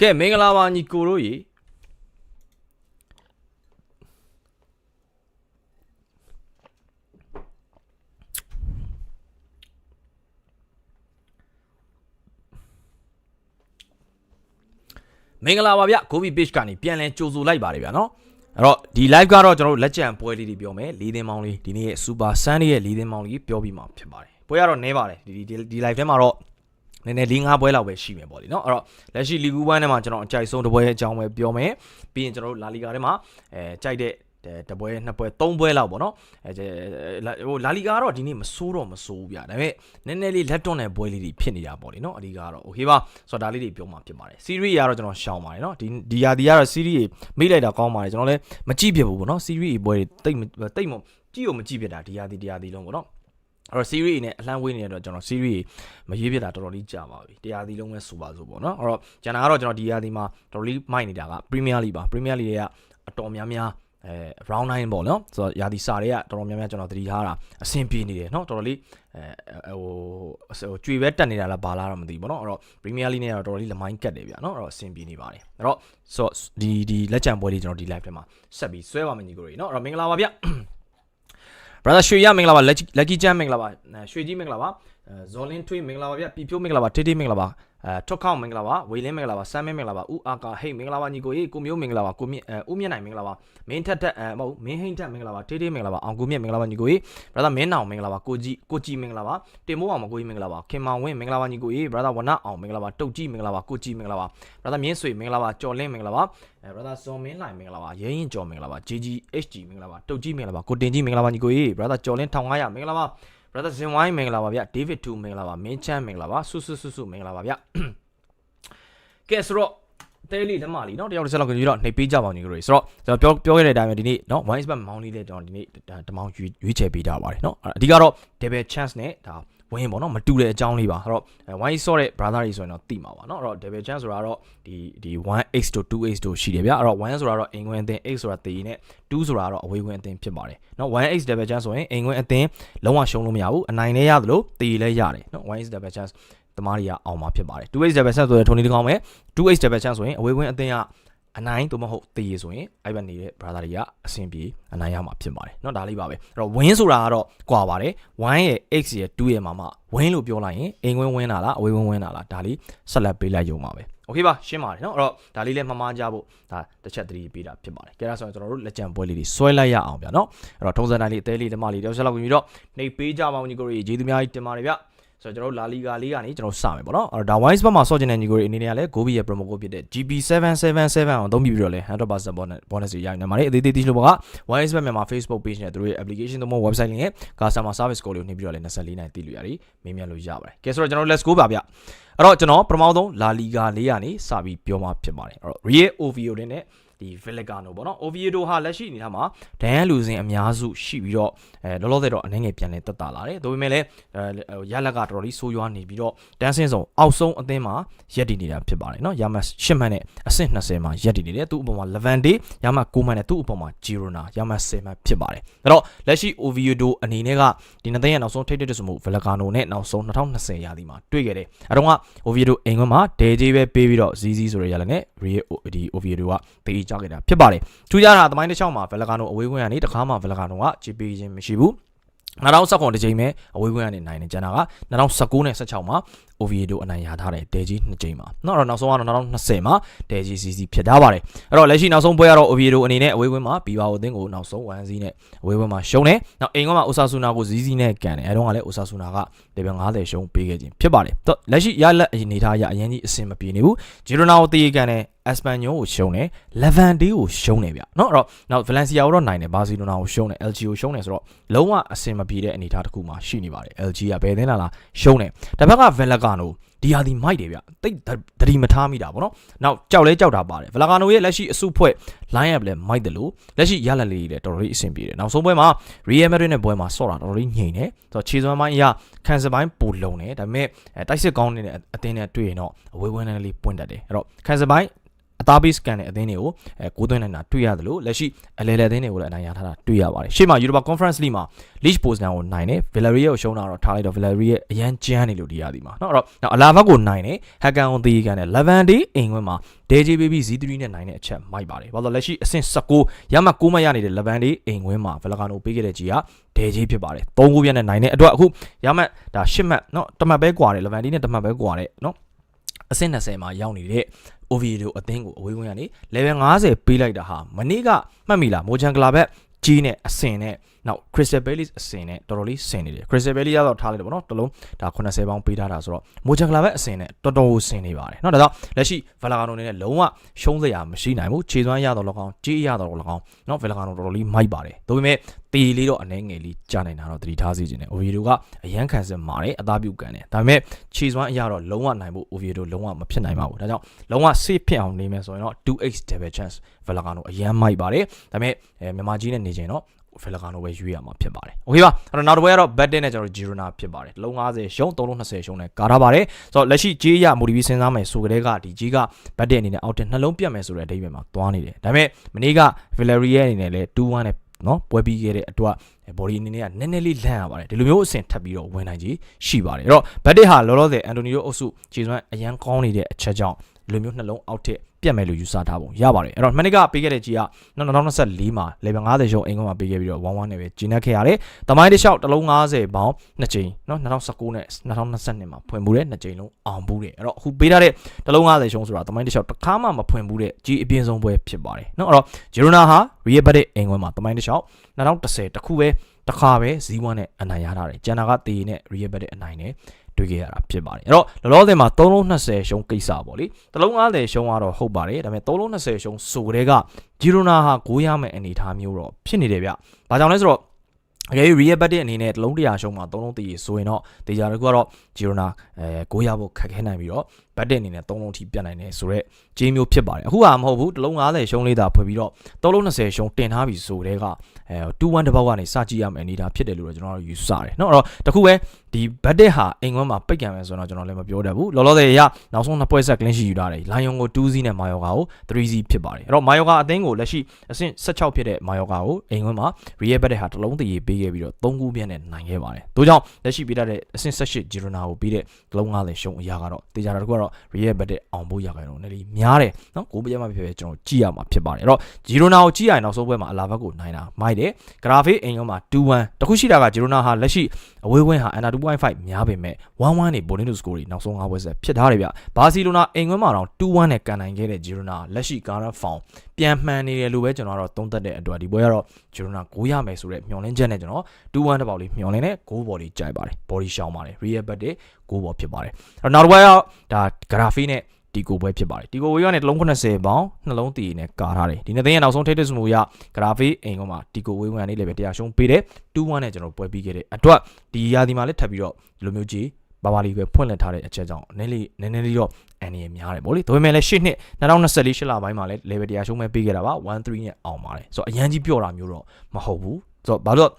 ကဲမင်္ဂလာပါညီကိုတို့ရေမင်္ဂလာပါဗျကိုဘီ page ကနေပြန်လဲကြိုဆိုလိုက်ပါတယ်ဗျာနော်အဲ့တော့ဒီ live ကတော့ကျွန်တော်တို့လက်ကျန်ပွဲလေးတွေပြောမယ်လေးသင်းမောင်းလေးဒီနေ့ရဲ့ super sunday ရဲ့လေးသင်းမောင်းလေးပြောပြီးမှဖြစ်ပါတယ်ပွဲကတော့နဲပါတယ်ဒီဒီဒီ live ထဲမှာတော့ နည်းနည်း၄၅ပွဲလောက်ပဲရှိမယ်ပေါ့လေနော်အဲ့တော့လက်ရှိလီဂူပိုင်းထဲမှာကျွန်တော်အကြိုက်ဆုံးတစ်ပွဲအကြောင်းပဲပြောမယ်ပြီးရင်ကျွန်တော်တို့လာလီဂါထဲမှာအဲကြိုက်တဲ့တပွဲနှစ်ပွဲသုံးပွဲလောက်ပေါ့နော်အဲဟိုလာလီဂါကတော့ဒီနေ့မစိုးတော့မစိုးဘူးဗျာဒါပေမဲ့နည်းနည်းလေးလက်တွန့်တဲ့ပွဲလေးတွေဖြစ်နေတာပေါ့လေနော်အဓိကတော့โอเคပါဆိုတော့ဒါလေးတွေပြောမှဖြစ်ပါတယ်စီးရီးကတော့ကျွန်တော်ရှောင်ပါတယ်နော်ဒီဒီယာဒီကတော့စီးရီးမိလိုက်တာကောင်းပါတယ်ကျွန်တော်လည်းမကြည့်ဖြစ်ဘူးပေါ့နော်စီးရီးပွဲတွေတိတ်တိတ်မကြည့်ကိုမကြည့်ဖြစ်တာဒီယာဒီဒီယာဒီလုံးပေါ့နော် အဲ့တော့ series နဲ့အလှမ်းဝေးနေတဲ့တော့ကျွန်တော် series မရေးပြတာတော်တော်လေးကြာပါပြီတရားဒီလုံးပဲဆိုပါစို့ပေါ့နော်အဲ့တော့ကျန်တာကတော့ကျွန်တော်ဒီရာဒီမှာတော်တော်လေးမိုက်နေတာက Premier League ပါ Premier League ရဲ့အတော်များများအဲ round 9ပေါ့နော်ဆိုတော့ရာဒီစာတွေကတော်တော်များများကျွန်တော်သတိထားတာအဆင်ပြေနေတယ်နော်တော်တော်လေးအဲဟိုဟိုကြွေပဲတက်နေတာလားဘာလားတော့မသိဘူးပေါ့နော်အဲ့တော့ Premier League နဲ့တော့တော်တော်လေးလမိုင်းကတ်တယ်ဗျာနော်အဲ့တော့အဆင်ပြေနေပါတယ်အဲ့တော့ဆိုတော့ဒီဒီလက်ချံပွဲလေးကျွန်တော်ဒီ live ထဲမှာဆက်ပြီးဆွဲပါမယ်ညီကိုတွေနော်အဲ့တော့မင်္ဂလာပါဗျ brother ရွှေရမင်္ဂလာပါ lucky ချမ်းမင်္ဂလာပါရွှေကြီးမင်္ဂလာပါ ဇော်လင်းထွေးမင်္ဂလာပါဗျပြပြိုးမင်္ဂလာပါတေးတေးမင်္ဂလာပါအဲထွတ်ခေါင်မင်္ဂလာပါဝေလင်းမင်္ဂလာပါဆမ်းမင်းမင်္ဂလာပါဦးအာကာဟိတ်မင်္ဂလာပါညီကိုကြီးကိုမျိုးမင်္ဂလာပါကိုမြင့်အဲဦးမြင့်နိုင်မင်္ဂလာပါမင်းထက်ထက်အဲမဟုတ်မင်းဟိန်ထက်မင်္ဂလာပါတေးတေးမင်္ဂလာပါအောင်ကိုမြင့်မင်္ဂလာပါညီကိုကြီး brother မင်းနောင်မင်္ဂလာပါကိုကြီးကိုကြီးမင်္ဂလာပါတင်မိုးအောင်မကိုကြီးမင်္ဂလာပါခင်မောင်ဝင်းမင်္ဂလာပါညီကိုကြီး brother ဝနအောင်မင်္ဂလာပါတုတ်ကြီးမင်္ဂလာပါကိုကြီးမင်္ဂလာပါ brother မြင်းဆွေမင်္ဂလာပါကျော်လင်းမင်္ဂလာပါအဲ brother စော်မင်းလှိုင်မင်္ဂလာပါရဲရင်ကျော်မင်္ဂလာပါ GG HG မင်္ဂလာပါတုတ်ကြီးမင်္ဂလာပါကိုတင်ကြီးမင်္ဂလာပါညီကိုကြီး brother ကျော်လင်း1500မင်္ဂလာပါ brother ဇင်ဝိုင်းမင်္ဂလာပါဗျ David 2မင်္ဂလာပါမင်းချမ်းမင်္ဂလာပါဆုဆုဆုဆုမင်္ဂလာပါဗျကဲဆိုတော့တဲလေးလက်မလေးเนาะတယောက်တစ်ချက်လောက်ကြည့်တော့နှိပ်ပေးကြပါဦးညီကလေးဆိုတော့ကျွန်တော်ပြောပြောခဲ့တဲ့အတိုင်းပဲဒီနေ့เนาะ one spot မောင်းလေးလေးကျွန်တော်ဒီနေ့တမောင်းရွေးချယ်ပေးကြပါတယ်เนาะအဓိကတော့ double chance နဲ့ဒါ ဝင်းပေါ့နော်မတူတဲ့အကြောင်းလေးပါအဲ့တော့ 1x ဆော့တဲ့ brother တွေဆိုရင်တော့သိမှာပါနော်အဲ့တော့ double chance ဆိုတာတော့ဒီဒီ 1x တို့ 2x တို့ရှိတယ်ဗျအဲ့တော့1ဆိုတာတော့အိမ်ခွင်းအသင်း x ဆိုတာတည်ရင်နဲ့2ဆိုတာတော့အဝေးခွင်းအသင်းဖြစ်ပါတယ်နော် 1x double chance ဆိုရင်အိမ်ခွင်းအသင်းလုံးဝရှုံးလို့မရဘူးအနိုင်လည်းရသလိုတည်လည်းရတယ်နော် 1x double chance တမားတွေကအောင်မှာဖြစ်ပါတယ် 2x double chance ဆိုရင်ထုံနေတကောင်းပဲ 2x double chance ဆိုရင်အဝေးခွင်းအသင်းက အနိုင်သို့မဟုတ်တေးဆိုရင်အဲ့ဘက်နေတဲ့ brother တွေကအဆင်ပြေအနိုင်ရမှာဖြစ်ပါတယ်เนาะဒါလေးပါပဲအဲ့တော့ win ဆိုတာကတော့ကွာပါတယ်1ရဲ့ x ရဲ့2ရဲ့မှာမှ win လို့ပြောလိုက်ရင်အိမ်ဝင်ဝင်တာလားအဝေးဝင်ဝင်တာလားဒါလေးဆက်လက်ပေးလိုက်ရုံပါပဲโอเคပါရှင်းပါတယ်เนาะအဲ့တော့ဒါလေးလည်းမမားကြဖို့ဒါတစ်ချက်သတိပေးတာဖြစ်ပါတယ်ကြဲဒါဆိုရင်ကျွန်တော်တို့လက်ကျန်ပွဲလေးတွေဆွဲလိုက်ရအောင်ဗျာเนาะအဲ့တော့ထုံးစံတိုင်းလေးအသေးလေးဓမ္မလေးတယောက်ချက်လောက်ပြီးတော့နှိပ်ပေးကြပါဦးညီကိုကြီးကျေးဇူးများကြီးတင်ပါတယ်ဗျာ ဆိုတော့ကျွန်တော်တို့လာလီဂါလေးကနေကျွန်တော်စမယ်ပေါ့နော်အဲ့တော့ဒါ wise ဘက်မှာဆော့ကျင်တဲ့ညီကိုတွေအနေနဲ့ကလည်း Gobi ရဲ့ promo code ဖြစ်တဲ့ GB777 အောင်သုံးပြီးပြီးတော့လဲ100% bonus bonus တွေရနိုင်ပါတယ်အသေးသေးတိလို့ပေါ့က wise ဘက်မြန်မာ Facebook page နဲ့သူတို့ရဲ့ application သုံးဖို့ website link နဲ့ customer service call လေးကိုနှိပ်ပြီးတော့လဲ24နိုင်တည်လို့ရတယ်မေးမြန်းလို့ရပါတယ်ကဲဆိုတော့ကျွန်တော် let's go ပါဗျအဲ့တော့ကျွန်တော်ပထမဆုံးလာလီဂါလေးကနေစပြီးပြောမှာဖြစ်ပါတယ်အဲ့တော့ Real Ovio နဲ့ ဒီ Villicano ပေါ့နော် Oviedo ဟာလက်ရှိအနေထားမှာဒန်လူစင်အများစုရှိပြီးတော့အဲလောလောဆယ်တော့အနေငယ်ပြန်လဲတက်တာလာတယ်ဒါပေမဲ့လည်းအဲရလက်ကတော်တော်လေးဆိုးရွားနေပြီးတော့တန်းစင်းဆောင်အောက်ဆုံးအသင်းမှာရက်တည်နေတာဖြစ်ပါတယ်နော်ရမတ်10မှတ်နဲ့အဆင့်20မှာရက်တည်နေတယ်သူ့အပေါ်မှာ Levante ရမတ်9မှတ်နဲ့သူ့အပေါ်မှာ Girona ရမတ်10မှတ်ဖြစ်ပါတယ်အဲ့တော့လက်ရှိ Oviedo အနေနဲ့ကဒီနှစ်သိန်းရဲ့နောက်ဆုံးထိပ်တဲ့ဆိုမှု Villicano နဲ့နောက်ဆုံး2020ရာသီမှာတွေ့ခဲ့တယ်အဲ့တော့က Oviedo အိမ်ခွန်းမှာ Day J ပဲပေးပြီးတော့ ZZ ဆိုရရလည်းနဲ့ Real ဒီ Oviedo ကပေးကြခဲ့တာဖြစ်ပါတယ်ထူးခြားတာသမိုင်းတစ်ချောင်းမှာ Velcano အဝေးခွင့်ကနေတခါမှ Velcano ကကြည့်ပေးခြင်းမရှိဘူး2019တစ်ချိန်ပဲအဝေးခွင့်ကနေနိုင်နေကျန်တာက2019နဲ့16မှာ Oviedo အနိုင်ရထားတယ်ဒဲကြီးနှစ်ကြိမ်မှာเนาะတော့နောက်ဆုံးကတော့2020မှာဒဲကြီး CC ဖြစ်ထားပါတယ်အဲ့တော့လက်ရှိနောက်ဆုံးပွဲကတော့ Oviedo အနေနဲ့အဝေးခွင့်မှာဘီဘာအိုအသင်းကိုနောက်ဆုံး1စီးနဲ့အဝေးခွင့်မှာရှုံးတယ်နောက်အိမ်ကမှာ Osasuna ကို ZZ နဲ့ကန်တယ်အဲတော့ကလည်း Osasuna က level 50ရှုံးပေးခဲ့ခြင်းဖြစ်ပါတယ်တော့လက်ရှိရလက်အနေထားအရအရင်ကြီးအဆင်မပြေနေဘူး Girona ကိုတည်ကန်တယ် Espanyol ကိုရှုံးတယ် Levante ကိုရှုံးတယ်ဗျเนาะအဲ့တော့နောက် Valencia ကိုတော့နိုင်တယ် Barcelona ကိုရှုံးတယ် LG ကိုရှုံးတယ်ဆိုတော့လုံးဝအဆင်မပြေတဲ့အနေအထားတစ်ခုမှရှိနေပါတယ် LG ကဘယ်သင်းလာလားရှုံးတယ်တစ်ဖက်က Velcano ဒီဟာဒီမိုက်တယ်ဗျတိတ်တတိမထားမိတာဗောနော်နောက်ကြောက်လဲကြောက်တာပါတယ် Velcano ရဲ့လက်ရှိအစုဖွဲ့ line up လဲမိုက်တယ်လို့လက်ရှိရလက်လေးတွေတော်တော်လေးအဆင်ပြေတယ်နောက်ဆုံးပွဲမှာ Real Madrid နဲ့ပွဲမှာဆော့တာတော်တော်လေးညှိနေတယ်ဆိုတော့ခြေစွမ်းပိုင်းအရခံစပိုင်းပိုလုံတယ်ဒါပေမဲ့တိုက်စစ်ကောင်းနေတဲ့အသင်းနဲ့တွေ့ရင်တော့အဝေးဝန်းနဲ့လေးပွင့်တတ်တယ်အဲ့တော့ခံစပိုင်း အ အသားပေးစကန်တဲ့အသင်းတွေကိုအဲကိုးသွင်းနိုင်တာတွေ့ရတယ်လို့လက်ရှိအလဲလဲအသင်းတွေကိုလည်းအနိုင်ရထားတာတွေ့ရပါတယ်ရှေ့မှာ Europa Conference League မှာ Leach Poznan ကိုနိုင်တယ် Villarreal ကိုရှုံးတာတော့ထားလိုက်တော့ Villarreal အရန်ကြမ်းနေလို့ဒီရသည်မှာเนาะအဲ့တော့နောက်အလာဘက်ကိုနိုင်တယ် Hakan ကိုတီးကန်တယ် Levante အိမ်ခွင်းမှာ DJ Baby Z3 နဲ့နိုင်တဲ့အချက်မိုက်ပါတယ်ဘာလို့လဲလက်ရှိအဆင့်16ရမှတ်6မှတ်ရနေတဲ့ Levante အိမ်ခွင်းမှာ Vallecano ပေးခဲ့တဲ့ကြီးက DJ ဖြစ်ပါတယ်3ခုပြည့်နဲ့နိုင်တဲ့အတွက်အခုရမှတ်ဒါ10မှတ်เนาะတမှတ်ပဲกว่าတယ် Levante နဲ့တမှတ်ပဲกว่าတယ်เนาะ အဆင့်20မှာရောက်နေတဲ့ Oviedo အသင်းကိုအဝေးဝင်ကနေ level 50ပေးလိုက်တာဟာမနေ့ကမှတ်မိလားမိုချန်ကလာဘက်ကြီးနဲ့အဆင်နဲ့ နောက် Crystal Palace အဆင်နဲ့တော်တော်လေးဆင်နေတယ် Crystal Palace ကတော့ထားလိုက်တယ်ပေါ့နော်တလုံးဒါ80ပေါင်းပေးထားတာဆိုတော့ Mojangla ပဲအဆင်နဲ့တော်တော်ကိုဆင်နေပါတယ်နော်ဒါကြောင့်လက်ရှိ Valagano အနေနဲ့လုံးဝရှုံးစရာမရှိနိုင်ဘူးခြေစွမ်းရတော့လောက်ကောင်းကြေးရတော့လောက်ကောင်းနော် Valagano တော်တော်လေးမိုက်ပါတယ်ဒါပေမဲ့တေးလေးတော့အနေငယ်လေးကြာနိုင်တာတော့သတိထားစီခြင်းနဲ့ Oviedo ကအရန်ခံစစ်မာတယ်အသားပြုတ်ကန်တယ်ဒါပေမဲ့ခြေစွမ်းအရာတော့လုံးဝနိုင်ဖို့ Oviedo လုံးဝမဖြစ်နိုင်ပါဘူးဒါကြောင့်လုံးဝ safe ဖြစ်အောင်နေမယ်ဆိုရင်တော့ 2x double chance Valagano အရန်မိုက်ပါတယ်ဒါပေမဲ့မြန်မာကြီးနဲ့နေခြင်းတော့ Vallecano ပဲရွေးရမှာဖြစ်ပါတယ်။ Okay ပါ။အဲ့တော့နောက်တစ်ပွဲကတော့ bet နဲ့ကျွန်တော် Girona ဖြစ်ပါတယ်။လုံး90ရှုံး320ရှုံးနဲ့ကာထားပါတယ်။ဆိုတော့လက်ရှိကြေးရ motivation စဉ်းစားမယ်ဆိုကြတဲ့ကဒီကြေးက bet အနေနဲ့အောက်တင်နှလုံးပြတ်မယ်ဆိုတဲ့အဓိပ္ပာယ်မှာသွားနေတယ်။ဒါပေမဲ့မနေ့က Villarreal အနေနဲ့လည်း2-1နဲ့နော်ပွဲပြီးခဲ့တဲ့အတွက် body အနေနဲ့ကနည်းနည်းလေးလန့်ရပါတယ်ဒီလိုမျိုးအဆင့်ထပ်ပြီးတော့ဝင်နိုင်ကြီးရှိပါတယ်အဲ့တော့ဘတ်တစ်ဟာလောလောဆယ်အန်တိုနီယိုအုပ်စုခြေစွမ်းအရန်ကောင်းနေတဲ့အချက်ကြောင့်ဒီလိုမျိုးနှလုံးအောက်ထက် ပြတ်မယ်လို့ယူဆထားပုံရပါတယ်အဲ့တော့မနေ့ကပေးခဲ့တဲ့ကြီးက2024မှာ level 50ရှုံးအင်္ဂုံမှာပေးခဲ့ပြီးတော့1-1နဲ့ပဲဂျင်းနှက်ခဲ့ရတယ်။တမိုင်းတစ်လျှောက်တစ်လုံး50ပေါင်း2ကြိမ်နော်2019နဲ့2022မှာဖွင့်မှုတဲ့2ကြိမ်လုံးအောင်ဘူးတယ်။အဲ့တော့အခုပေးထားတဲ့တစ်လုံး50ရှုံးဆိုတာတမိုင်းတစ်လျှောက်တစ်ခါမှမဖွင့်ဘူးတဲ့ကြီးအပြင်းဆုံးပွဲဖြစ်ပါတယ်။နော်အဲ့တော့ဂျီရိုနာဟာ Real Madrid အင်္ဂုံမှာတမိုင်းတစ်လျှောက်2010တခုပဲတစ်ခါပဲဇီးဝမ်းနဲ့အနိုင်ရထားတယ်။ကျန်တာကတေနဲ့ Real Madrid အနိုင်နဲ့ တွေ့ခဲ့ရတာဖြစ်ပါတယ်အဲ့တော့လောလောဆယ်မှာ3လုံး20ရှုံးကိစ္စပေါ့လေတလုံး90ရှုံးကတော့ဟုတ်ပါတယ်ဒါပေမဲ့3လုံး20ရှုံးဆိုတဲ့ကဂျီရိုနာဟာ9ရမယ့်အနေအထားမျိုးတော့ဖြစ်နေတယ်ဗျ။ဘာကြောင့်လဲဆိုတော့အကယ်၍ real bet အနေနဲ့တလုံး100ရှုံးမှာ3လုံးတည်ရဆိုရင်တော့တေချာတကူကတော့ Girona အဲ9ရဖို့ခက်ခဲနိုင်ပြီးတော့ bet အနေနဲ့3လုံးထိပြတ်နိုင်တယ်ဆိုတော့ဂျင်းမျိုးဖြစ်ပါတယ်အခုဟာမဟုတ်ဘူးတလုံး90ရှုံးလေးသာဖွယ်ပြီးတော့3လုံး20ရှုံးတင်ထားပြီဆိုတဲ့ကအဲ2-1တစ်ပေါက်ကနေစကြည့်ရမယ်အနေဒါဖြစ်တယ်လို့တော့ကျွန်တော်တို့ယူဆတယ်เนาะအဲ့တော့တခုပဲ ဒီ bet ဟာအိမ်ကွန်းမှာပိတ်ကံမယ်ဆိုတော့ကျွန်တော်လည်းမပြောတတ်ဘူးလောလောဆယ်ရနောက်ဆုံးနှစ်ပွဲဆက် clean sheet ယူထားတယ် Lion ကို2-0နဲ့ Mayoka ကို3-0ဖြစ်ပါတယ်အဲ့တော့ Mayoka အသင်းကိုလက်ရှိအဆင့်16ဖြစ်တဲ့ Mayoka ကိုအိမ်ကွန်းမှာ Real bet ဟာတလုံးတည်ပေးခဲ့ပြီးတော့3ခုပြည့်နဲ့နိုင်ခဲ့ပါတယ်။ဒါကြောင့်လက်ရှိပေးထားတဲ့အဆင့်18 Girona ကိုပြီးတဲ့တလုံး90ရှုံးအရာကတော့တေချာတာတခုကတော့ Real bet အောင်ဖို့ရခိုင်တော့နည်းနည်းများတယ်နော်ကိုပြရမှာဖြစ်ဖြစ်ကျွန်တော်ကြည့်ရမှာဖြစ်ပါတယ်။အဲ့တော့ Girona ကိုကြည့်ရရင်နောက်ဆုံးပွဲမှာအလာဘက်ကိုနိုင်တာမိုက်တယ်။ Graphic အိမ်ကွန်းမှာ2-1တခုရှိတာက Girona ဟာလက်ရှိအဝေးဝင်းဟာ under 2.5များပေမဲ့1-1နေ Bonito score တွေနောက်ဆုံး5ပွဲဆက်ဖြစ်ထားတယ်ဗျ။ဘာစီလိုနာအိမ်ကွန်းမှာတော့2-1နဲ့ကန်နိုင်ခဲ့တဲ့ Girona လက်ရှိ Gara Form ပြန်မှန်နေတယ်လို့ပဲကျွန်တော်ကတော့သုံးသပ်တဲ့အတွက်ဒီပွဲကတော့ Girona 9ရမယ်ဆိုတဲ့မျှော်လင့်ချက်နဲ့ကျွန်တော်2-1တစ်ပေါက်လေးမျှော်လင့်နဲ့9ဘော်လေးကြိုက်ပါတယ် body ရှောင်းပါတယ် real bet တဲ့9ဘော်ဖြစ်ပါတယ်အဲ့တော့နောက်တစ်ပွဲကတော့ဒါ graphic နဲ့ ဒီကိုပွဲဖြစ်ပါတယ်ဒီကိုဝေးကနေတစ်လုံး80ပေါင်နှလုံးတည်နဲ့ကာထားတယ်ဒီနေ့သိရင်နောက်ဆုံးထိတ်တဲ့စမှုရ graphic အိမ်ကမှဒီကိုဝေးဝင်ကနေလည်းပဲတရားရှုံးပေးတယ်2-1နဲ့ကျွန်တော်ပွဲပြီးခဲ့တဲ့အတွက်ဒီရာသီမှာလည်းထပ်ပြီးတော့ဒီလိုမျိုးကြီးဘာဘာလီပဲဖွင့်လှစ်ထားတဲ့အချက်ကြောင့်နည်းလေးနည်းနည်းလေးတော့အန်ရီများတယ်ဗောလေဒါပေမဲ့လည်းရှစ်နှစ်2024ရှစ်လပိုင်းမှာလည်း level တရားရှုံးမဲ့ပေးခဲ့တာပါ1-3နဲ့အောင်ပါတယ်ဆိုတော့အရန်ကြီးပြော့တာမျိုးတော့မဟုတ်ဘူးဆိုတော့ဘာလို့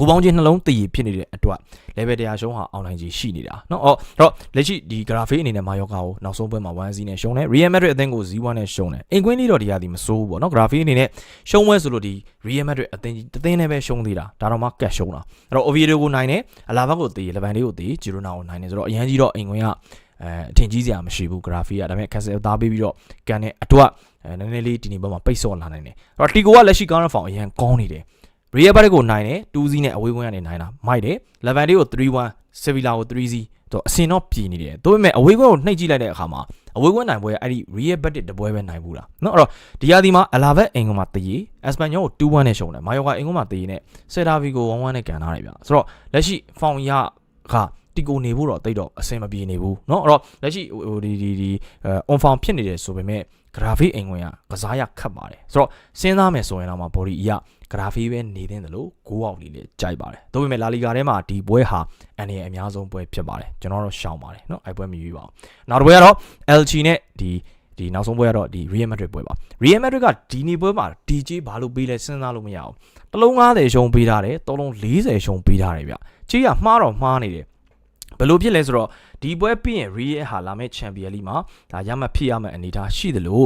ကိုပေါင်းချင်းနှလုံးတည်ဖြစ်နေတဲ့အတွက် level တရားရှုံးဟာအောင်နိုင်ကြီးရှိနေတာเนาะအော်တော့လက်ရှိဒီ graphic အနေနဲ့မာယောကာကိုနောက်ဆုံးပွဲမှာ1 0နဲ့ရှုံးတယ် Real Madrid အသင်းကို0-1နဲ့ရှုံးတယ်အင်ကွင်းလေးတော့ဒီဟာဒီမစိုးဘူးပေါ့เนาะ graphic အနေနဲ့ရှုံးပွဲဆိုလို့ဒီ Real Madrid အသင်းကြီးတသင်းနဲ့ပဲရှုံးသေးတာဒါတော့မှကတ်ရှုံးတာအဲ့တော့ Oviedo ကိုနိုင်တယ်အလာဘက်ကိုတည်11လေးကိုတည် Girona ကိုနိုင်တယ်ဆိုတော့အရန်ကြီးတော့အင်ကွင်းကအဲအထင်ကြီးစရာမရှိဘူး graphic ကဒါပေမဲ့ cancel သားပေးပြီးတော့ကန်တဲ့အတွက်အဲနည်းနည်းလေးဒီနေ့ဘက်မှာပိတ်ဆော့လာနိုင်တယ်အဲ့တော့ Tico ကလက်ရှိ counter form အရန်ကောင်းနေတယ် Real Madrid ကိုနိုင်တယ်2-0နဲ့အဝေးကွင်းကနေနိုင်တာမိုက်တယ် Levante ကို3-1 Sevilla ကို3-0တော့အစင်တော့ပြည်နေတယ်ဒါပေမဲ့အဝေးကွင်းကိုနှိပ်ကြည့်လိုက်တဲ့အခါမှာအဝေးကွင်းနိုင်ပွဲအဲ့ဒီ Real Madrid တပွဲပဲနိုင်ဘူးလားเนาะအဲ့တော့ဒီယာဒီမှာအလာဘက်အင်ကွန်မှာတည် Espanyol ကို2-1နဲ့ရှုံးတယ်မာယောကာအင်ကွန်မှာတည်နဲ့ Celta Vigo 1-1နဲ့ကန်ထားတယ်ဗျဆိုတော့လက်ရှိ Form ရက တီကိုနေဖို့တော့တိတ်တော့အဆင်မပြေနေဘူးเนาะအဲ့တော့လက်ရှိဟိုဒီဒီဒီ on form ဖြစ်နေတယ်ဆိုပေမဲ့ graphic အင်ဝင်ကကစားရခတ်ပါတယ်ဆိုတော့စဉ်းစားမယ်ဆိုရင်တော့မှ body အရ graphic ပဲနေတဲ့တယ်လို့6အောက်လေးလေးကြိုက်ပါတယ်ဒါပေမဲ့ La Liga ထဲမှာဒီပွဲဟာအန်ရအများဆုံးပွဲဖြစ်ပါတယ်ကျွန်တော်တို့ရှောင်ပါတယ်เนาะအဲ့ပွဲမရွေးပါဘူးနောက်တစ်ပွဲကတော့ LG နဲ့ဒီဒီနောက်ဆုံးပွဲကတော့ဒီ Real Madrid ပွဲပါ Real Madrid ကဒီနေ့ပွဲမှာ DJ ဘာလို့ပေးလဲစဉ်းစားလို့မရအောင်တလုံး90ရှုံးပေးထားတယ်သုံးလုံး40ရှုံးပေးထားတယ်ဗျကြေးကမှားတော့မှားနေတယ် ဘယ်လိုဖြစ်လဲဆိုတော့ဒီပွဲပြီးရင် Real ဟာလာမယ့် Champion League မှာဒါရမှတ်ဖြစ်ရမယ့်အနေအထားရှိသလို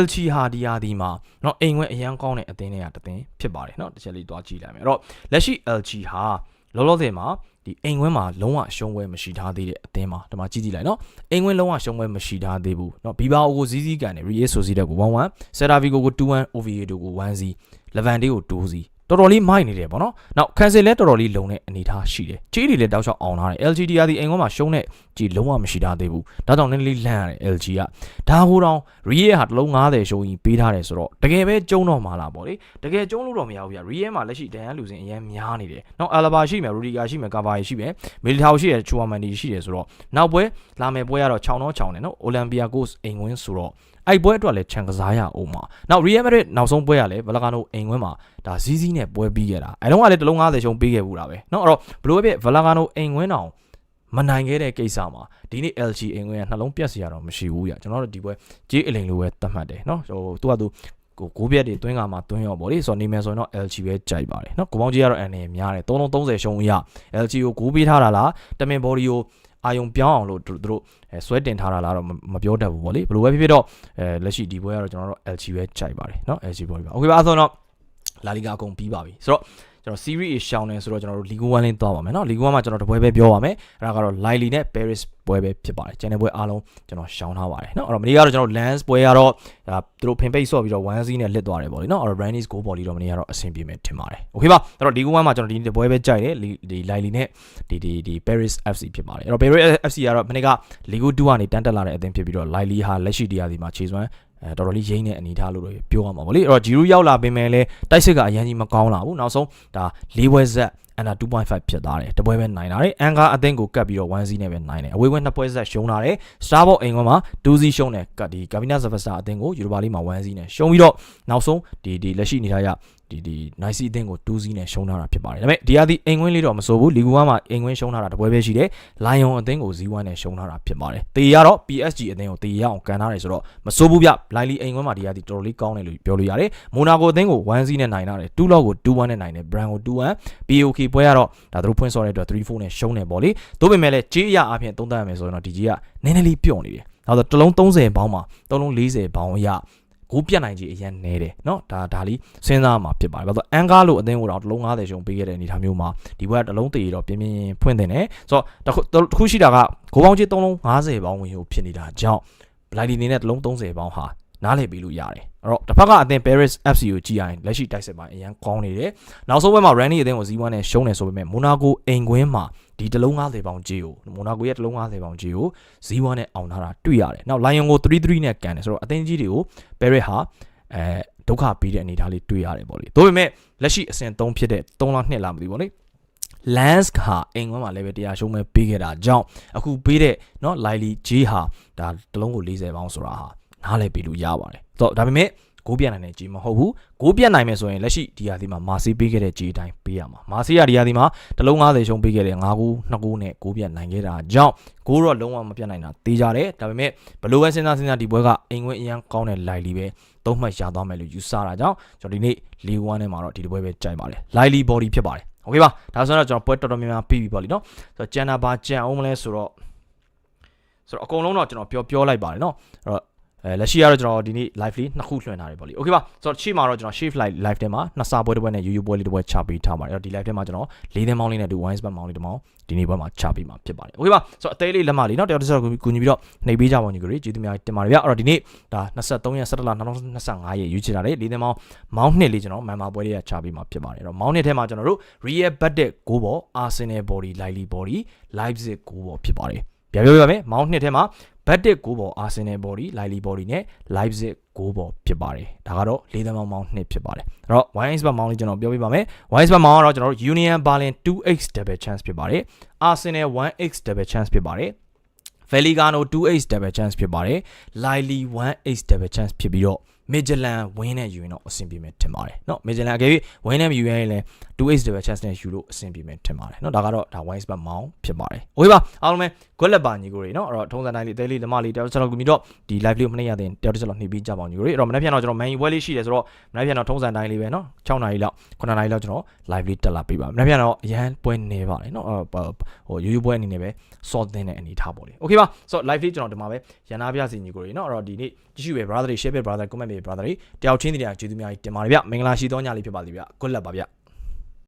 LG ဟာဒီယာဒီမှာเนาะအိမ်ဝဲအရန်ကောင်းတဲ့အသင်းတွေကတသင်းဖြစ်ပါတယ်เนาะတစ်ချက်လေးတွားကြည့်လိုက်မယ်အဲ့တော့လက်ရှိ LG ဟာလောလောဆယ်မှာဒီအိမ်ဝဲမှာလုံးဝရှုံးပွဲမရှိထားသေးတဲ့အသင်းမှာဒီမှာကြည့်ကြည့်လိုက်เนาะအိမ်ဝဲလုံးဝရှုံးပွဲမရှိထားသေးဘူးเนาะဘီဘာအိုကိုဇီးဇီးကန်နဲ့ Real Sociedad ကို1-1 Celta Vigo ကို2-1 Oviedo ကို1-0 Levante ကို2-0 တော်တော်လေးမိုက်နေတယ်ပေါ့နော်။နောက်ကန်ဆယ်လည်းတော်တော်လေးလုံတဲ့အနေအထားရှိတယ်။ကြီးတွေလည်းတောက်လျှောက်အောင်လာတယ်။ LGD ကဒီအိမ်ကောမှာရှုံးတဲ့ ကြီးလုံးဝမရှိထားသေးဘူး။ဒါကြောင့်နည်းနည်းလေးလန့်ရတယ် LG က။ဒါဟိုတော့ Real ဟာတစ်လုံး90ရှုံးကြီးပေးထားတယ်ဆိုတော့တကယ်ပဲကျုံတော့မှာလားပေါ့လေ။တကယ်ကျုံလို့တော့မရဘူးဗျ။ Real မှာလက်ရှိဒန်ရန်လူစင်အရင်များနေတယ်။နောက် Alaba ရှိမယ် Rudiger ရှိမယ် Cavani ရှိမယ်။ Militao ရှိတယ် Chouamani ရှိတယ်ဆိုတော့နောက်ပွဲလာမယ်ပွဲကတော့6တော့6တယ်နော်။ Olympiacos အိမ်ဝင်းဆိုတော့အဲ့ပွဲအတွက်လည်းခြံကစားရအောင်ပါနောက် Real Madrid နောက်ဆုံးပွဲကလည်းဘလကာနိုအိမ်ဝင်းမှာဒါဇီးဇီးနဲ့ပွဲပြီးခဲ့တာအဲတော့ကလည်းတလုံး90ရှုံးပေးခဲ့ဘူးတာပဲเนาะအဲ့တော့ဘလို့ပဲဘလကာနိုအိမ်ဝင်းအောင် မနိုင်ခဲ့တဲ့ကိစ္စမှာဒီနေ့ LG အိမ်ဝင်းကနှလုံးပြက်စရာတော့မရှိဘူးကြာကျွန်တော်တို့ဒီပွဲကြေးအလိန်လိုပဲသတ်မှတ်တယ်เนาะဟိုသူကသူကိုကိုပြက်တွေတွင်းကမှာတွင်းရောပေါ့လေဆိုတော့နေမယ်ဆိုရင်တော့ LG ပဲကြိုက်ပါတယ်เนาะကိုပေါင်းကြီးကတော့ NA များတယ်3လုံး30ရှုံးအရ LG ကိုဂိုးပေးထားတာလားတမင်ဘော်ဒီကိုအာယုံပြောင်းအောင်လို့သူတို့အဲဆွဲတင်ထားတာလားတော့မပြောတတ်ဘူးဗောလေဘယ်လိုပဲဖြစ်ဖြစ်တော့အဲလက်ရှိဒီပွဲကတော့ကျွန်တော်တို့ LG ပဲကြိုက်ပါတယ်เนาะ LG ဘော်ဒီပါโอเคပါအဲ့ဆိုတော့လာလီဂါအကုန်ပြီးပါပြီဆိုတော့ ကျွန်တော် series ရှောင်းနေဆိုတော့ကျွန်တော်တို့ League 1လေးသွားပါမယ်เนาะ League 1မှာကျွန်တော်တပွဲပဲပြောပါမယ်အဲ့ဒါကတော့ Lily နဲ့ Paris ပွဲပဲဖြစ်ပါတယ်ကျန်တဲ့ပွဲအားလုံးကျွန်တော်ရှောင်းထားပါတယ်เนาะအဲ့တော့မနေ့ကတော့ကျွန်တော် Lens ပွဲကတော့ဒါသူတို့ဖင်ပိတ်ဆော့ပြီးတော့1 0နဲ့လစ်သွားတယ်ပေါ့လေเนาะအဲ့တော့ Brandy's goal ပေါ်လီတော့မနေ့ကတော့အဆင်ပြေမယ်ထင်ပါတယ်โอเคပါအဲ့တော့ League 1မှာကျွန်တော်ဒီပွဲပဲကြိုက်တယ်ဒီ Lily နဲ့ဒီဒီဒီ Paris FC ဖြစ်ပါတယ်အဲ့တော့ Paris FC ကတော့မနေ့က League 2ကနေတန်းတက်လာတဲ့အသင်းဖြစ်ပြီးတော့ Lily ဟာလက်ရှိတရားစီမှာခြေစွမ်း အဲတော်တော်လေးရင်းတဲ့အနေအထားလို့တော့ပြောရမှာပေါ့လေအဲ့တော့ဂျီရူရောက်လာပင်မဲ့လဲတိုက်စစ်ကအရင်ကြီးမကောင်းလာဘူးနောက်ဆုံးဒါ၄ဘွဲဆက် အန်ဒါ2.5ဖြစ်သွားတယ်တပွဲပဲနိုင်လာတယ်အန်ကာအသင်းကိုကတ်ပြီးတော့1 0နဲ့ပဲနိုင်တယ်အဝေးကွင်းနှစ်ပွဲဆက်ရှုံးလာတယ်စတာဘော့အိမ်ကွန်းမှာ2 0ရှုံးတယ်ကတ်ဒီကာဗီနာဇဗစတာအသင်းကိုယူရိုပါလိမှာ1 0နဲ့ရှုံးပြီးတော့နောက်ဆုံးဒီဒီလက်ရှိအနေထားရဒီဒီ nice အသင်းကို2 0နဲ့ရှုံးထားတာဖြစ်ပါတယ်ဒါပေမဲ့ဒီဟာဒီအိမ်ကွင်းလေးတော့မစိုးဘူးလီဂူ1မှာအိမ်ကွင်းရှုံးထားတာတပွဲပဲရှိတယ်လိုင်ယွန်အသင်းကို0-1နဲ့ရှုံးထားတာဖြစ်ပါတယ်တေရတော့ PSG အသင်းကိုတေရအောင်ကန်ထားတယ်ဆိုတော့မစိုးဘူးဗျလိုင်လီအိမ်ကွင်းမှာဒီဟာဒီတော်တော်လေးကောင်းတယ်လို့ပြောလို့ရတယ်မိုနာကိုအသင်းကို1 0နဲ့နိုင်ထားတယ်2 log ကို2-1နဲ့နိုင်တယ် brand ကို2-1 BOK ပွဲကတော့ဒါတို့ဖွင့်ဆော်တဲ့အတွက်3-4နဲ့ရှုံးတယ်ပေါ့လေဒါပေမဲ့လည်းကြေးရအပြင်သုံးသပ်ရမယ်ဆိုရင်တော့ဒီကြီးကနည်းနည်းလေးပြော့နေတယ်နောက်တော့တစ်လုံး30ဘောင်းမှာတစ်လုံး40ဘောင်းအရကိုပြတ်နိုင်ကြီးအရင်နေတယ်เนาะဒါဒါလီစဉ်းစားမှာဖြစ်ပါတယ်ဘာလို့အန်ကားလို့အသင်းကိုတော့တစ်လုံး90ရှုံပေးခဲ့တဲ့အနေအထားမျိုးမှာဒီဘက်ကတစ်လုံးတည်တော့ပြင်းပြင်းဖွင့်တင်တယ်ဆိုတော့တစ်ခုရှိတာကဂိုးပေါင်းကြီး3လုံး50ဘောင်းဝင်ဟိုဖြစ်နေတာကြောင့်ဘလိုက်ဒီနေနဲ့တစ်လုံး30ဘောင်းဟာ နားလည်ပြီးလို့ရတယ်အဲ့တော့တစ်ဖက်ကအသင်း Paris FC ကိုကြည့်ရရင်လက်ရှိတိုက်စစ်မှာအရန်ကောင်းနေတယ်နောက်ဆုံးဘက်မှာ Randy အသင်းကို0-1နဲ့ရှုံးနေဆိုပေမဲ့ Monaco အိမ်ကွင်းမှာဒီတလုံး90ပေါင်ကြီးကို Monaco ရဲ့တလုံး90ပေါင်ကြီးကို0-1နဲ့အောင်ထားတာတွေ့ရတယ်နောက် Lion ကို3-3နဲ့ကန်တယ်ဆိုတော့အသင်းကြီးတွေကို Paris ဟာအဲဒုက္ခပေးတဲ့အနေအထားလေးတွေ့ရတယ်ပေါ့လေဒါပေမဲ့လက်ရှိအဆင့်3ဖြစ်တဲ့3လ2လမသိဘူးပေါ့လေ Lance ဟာအိမ်ကွန်းမှာလည်းပဲတရားရှုံးမဲ့ပေးခဲ့တာကြောင့်အခုပေးတဲ့เนาะ Lily J ဟာဒါတလုံးကို40ပေါင်ဆိုတာဟာ နားလည်ပြီးလို့ရပါတယ်။တော့ဒါပေမဲ့ဂိုးပြတ်နိုင်တဲ့ကြီးမဟုတ်ဘူး။ဂိုးပြတ်နိုင်မယ်ဆိုရင်လက်ရှိဒီဟာဒီမှာမာစီပေးခဲ့တဲ့ကြီးအတိုင်းပေးရမှာ။မာစီကဒီဟာဒီမှာတလုံး90ရှုံးပေးခဲ့တဲ့9ဂိုး2ဂိုးနဲ့ဂိုးပြတ်နိုင်ခဲ့တာကြောင့်ဂိုးတော့လုံးဝမပြတ်နိုင်တာသိကြတယ်။ဒါပေမဲ့ဘလိုပဲစဉ်းစားစဉ်းစားဒီပွဲကအိမ်ဝင်အရန်ကောင်းတဲ့လိုက်လီပဲသုံးမှတ်ရသွားမယ်လို့ယူဆတာကြောင့်ကျွန်တော်ဒီနေ့လီ1နဲ့မှာတော့ဒီပွဲပဲကြိုက်ပါတယ်။ Lively body ဖြစ်ပါတယ်။ Okay ပါဒါဆိုတော့ကျွန်တော်ပွဲတော်တော်များများပြီးပြီပေါ့လीเนาะဆိုတော့ကျန်တာဘာကြံအောင်မလဲဆိုတော့ဆိုတော့အကုန်လုံးတော့ကျွန်တော်ပြောပြောလိုက်ပါတယ်เนาะအဲ့တော့ အဲလက်ရှိကတော့ကျွန်တော်ဒီနေ့ lively နှစ်ခုလွှင့်ထားတယ်ပေါ့လေ။ Okay ပါ။ဆိုတော့ရှေ့မှာတော့ကျွန်တော် shave live live ထဲမှာနှစ်စာပွဲတစ်ပွဲနဲ့ UU ပွဲလေးတစ်ပွဲချပေးထားပါတယ်။အဲ့တော့ဒီ live ထဲမှာကျွန်တော်၄သင်းမောင်းလေးနဲ့ဒီ wise ဘက်မောင်းလေးတစ်မောင်းဒီနေ့ပွဲမှာချပေးမှာဖြစ်ပါတယ်။ Okay ပါ။ဆိုတော့အသေးလေးလက်မလေးနော်တယောက်တစ်ယောက်ကူညီပြီးတော့နှိပ်ပေးကြပါဦးညီကိုရေကျေးဇူးများတင်ပါတယ်ဗျ။အဲ့တော့ဒီနေ့ဒါ23ရက်17လ2025ရက်ရွေးချယ်တာလေ၄သင်းမောင်းမောင်းနှစ်လေးကျွန်တော်မန်မာပွဲလေးကချပေးမှာဖြစ်ပါတယ်။အဲ့တော့မောင်းနှစ်ထဲမှာကျွန်တော်တို့ real budget ကိုပေါ့ arsenal body lively body leipzig ကိုပေါ့ဖြစ်ပါတယ်။ပြန်ပြောပြပါမယ်။မောင်းနှစ်ထဲမှာ ဘတ်တစ်9ပေါ် Arsenal body, Lively body နဲ့ Leipzig 9ပေါ်ဖြစ်ပါတယ်ဒါကတော့၄သန်းမောင်းမောင်းနှစ်ဖြစ်ပါတယ်အဲ့တော့ Wines ဘတ်မောင်းလေးကျွန်တော်ပြောပြပါမယ် Wines ဘတ်မောင်းကတော့ကျွန်တော်တို့ Union Berlin 2x double chance ဖြစ်ပါတယ် Arsenal 1x double chance ဖြစ်ပါတယ် Veligano 2x double chance ဖြစ်ပါတယ် Lively 1x double chance ဖြစ်ပြီးတော့ မစ်ဂျလန်ဝင်းနဲ့ယူရင်တော့အဆင်ပြေမယ်ထင်ပါတယ်เนาะမစ်ဂျလန်အကယ်၍ဝင်းနဲ့မယူရင်လည်း 2x တွေပဲ chance နဲ့ယူလို့အဆင်ပြေမယ်ထင်ပါတယ်เนาะဒါကတော့ဒါ wise bet မောင်းဖြစ်ပါတယ်โอเคပါအားလုံးပဲ good luck ပါညီကိုတွေเนาะအဲ့တော့ထုံးစံတိုင်းလေးတဲလေးဓမ္မလေးတယောက်တစ်ချက်လောက်ကူပြီးတော့ဒီ live လေးကိုမနေ့ရတဲ့တယောက်တစ်ချက်လောက်နှိပ်ပြီးကြပါအောင်ညီကိုတွေအဲ့တော့မနေ့ပြန်တော့ကျွန်တော် main ပွဲလေးရှိတယ်ဆိုတော့မနေ့ပြန်တော့ထုံးစံတိုင်းလေးပဲเนาะ6နာရီလောက်9နာရီလောက်ကျွန်တော် live လေးတက်လာပေးပါမနေ့ပြန်တော့အရန်ပွဲနေပါတယ်เนาะအဲ့ဟိုရိုးရိုးပွဲအနေနဲ့ပဲ sort သင်းတဲ့အနေထားပေါ့လေโอเคပါဆိုတော့ live လေးကျွန်တော်ဒီမှာပဲရန်နာပြစီညီကိုတွေเนาะအဲ့တော့ဒီနေ့ကြည့်ရှုပဲ brother တွေ share ပဲ brother comment ပဲ brother တွေတယောက်ချင်းတည်းကျေးဇူးများကြီးတင်ပါတယ်ဗျမင်္ဂလာရှိသောညလေးဖြစ်ပါစေဗျ good luck ပါဗျ